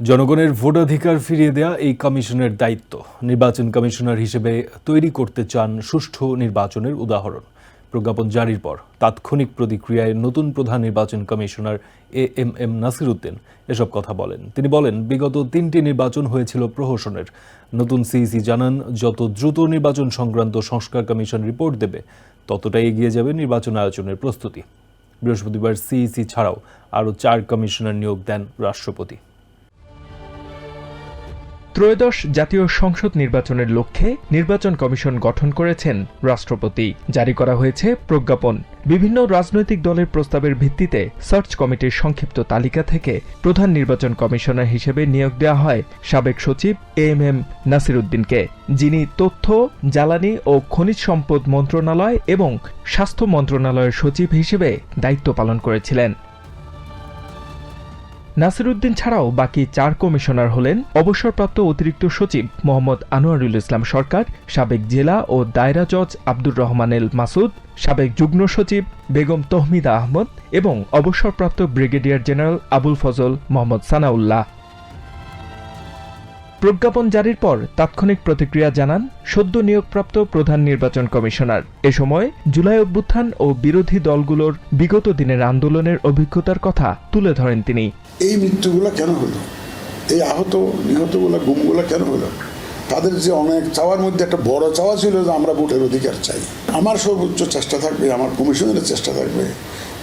জনগণের ভোটাধিকার ফিরিয়ে দেয়া এই কমিশনের দায়িত্ব। নির্বাচন কমিশনার হিসেবে তৈরি করতে চান সুষ্ঠু নির্বাচনের উদাহরণ। প্রজ্ঞাপন জারির পর তাৎক্ষণিক প্রতিক্রিয়ায় নতুন প্রধান নির্বাচন commissioner A M M Nasir Uddin এসব কথা বলেন। তিনি বলেন, বিগত তিনটি নির্বাচন হয়েছিল প্রহসনের। নতুন সিইসি জানান, যত দ্রুত নির্বাচন সংক্রান্ত সংস্কার কমিশন রিপোর্ট দেবে, ততটাই এগিয়ে যাবে নির্বাচন আয়োজনের প্রস্তুতি। বৃহস্পতিবার সিইসি ছাড়াও আরও চার কমিশনার নিয়োগ দেন রাষ্ট্রপতি। ত্রয়োদশ জাতীয় সংসদ নির্বাচনের লক্ষ্যে নির্বাচন কমিশন গঠন করেছেন রাষ্ট্রপতি। জারি করা হয়েছে প্রজ্ঞাপন। বিভিন্ন রাজনৈতিক দলের প্রস্তাবের ভিত্তিতে সার্চ কমিটির সংক্ষিপ্ত তালিকা থেকে প্রধান নির্বাচন কমিশনার হিসেবে নিয়োগ দেওয়া হয় সাবেক সচিব এম এম নাসিরুদ্দিনকে, যিনি তথ্য, জ্বালানি ও খনিজ সম্পদ মন্ত্রণালয় এবং স্বাস্থ্য মন্ত্রণালয়ের সচিব হিসেবে দায়িত্ব পালন করেছিলেন। নাসিরুদ্দিন ছাড়াও বাকি চার কমিশনার হলেন অবসরপ্রাপ্ত অতিরিক্ত সচিব মোহাম্মদ আনোয়ারুল ইসলাম সরকার, সাবেক জেলা ও দায়রা জজ আব্দুর রহমান এল মাসুদ, সাবেক যুগ্ম সচিব বেগম তহমিদা আহমদ এবং অবসরপ্রাপ্ত ব্রিগেডিয়ার জেনারেল আবুল ফজল মোহাম্মদ সানাউল্লাহ। প্রজ্ঞাপন জারির পর তাৎক্ষণিক প্রতিক্রিয়া জানান সদ্য নিয়োগপ্রাপ্ত প্রধান নির্বাচন কমিশনার। এ সময় জুলাই অভ্যুত্থান ও বিরোধী দলগুলোর বিগত দিনের আন্দোলনের অভিজ্ঞতার কথা তুলে ধরেন তিনি। এই মৃত্যুগুলো কেন হলো? এই আহত, নিহতগুলো, গুমগুলো কেন হলো? তাদের যে অনেক চাওয়ার মধ্যে একটা বড় চাওয়া ছিল যে আমরা ভোটের অধিকার চাই। আমার সর্বোচ্চ চেষ্টা থাকবে, আমার কমিশনের চেষ্টা থাকবে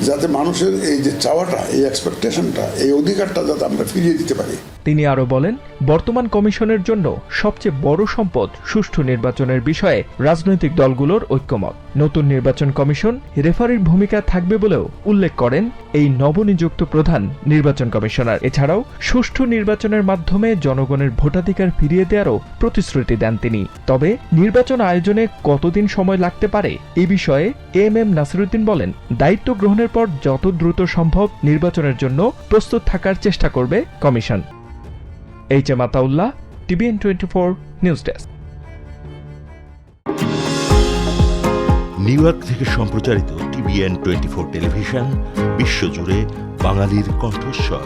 যাতে মানুষের এই যে চাওয়াটা, এই এক্সপেকটেশনটা এই অধিকারটা যাতে আমরা ফিরিয়ে দিতে পারি। তিনি আরও বলেন, বর্তমান কমিশনের জন্য সবচেয়ে বড় সম্পদ সুষ্ঠু নির্বাচনের বিষয়ে রাজনৈতিক দলগুলোর ঐক্যমত। নতুন নির্বাচন কমিশন রেফারির ভূমিকা থাকবে বলেও উল্লেখ করেন এই নবনিযুক্ত প্রধান নির্বাচন কমিশনার। এছাড়াও সুষ্ঠু নির্বাচনের মাধ্যমে জনগণের ভোটাধিকার ফিরিয়ে দেওয়ারও প্রতিশ্রুতি দেন তিনি। তবে নির্বাচন আয়োজনে কতদিন সময় লাগতে পারে এ বিষয়ে এম এম নাসিরুদ্দিন বলেন, দায়িত্ব গ্রহণের পর যত দ্রুত সম্ভব নির্বাচনের জন্য প্রস্তুত থাকার চেষ্টা করবে commission. H M Ataullah, TVN twenty four news desk. New York থেকে সম্প্রচারিত টিভিএন টোয়েন্টি ফোর টেলিভিশন, বিশ্বজুড়ে বাঙালির কণ্ঠস্বর।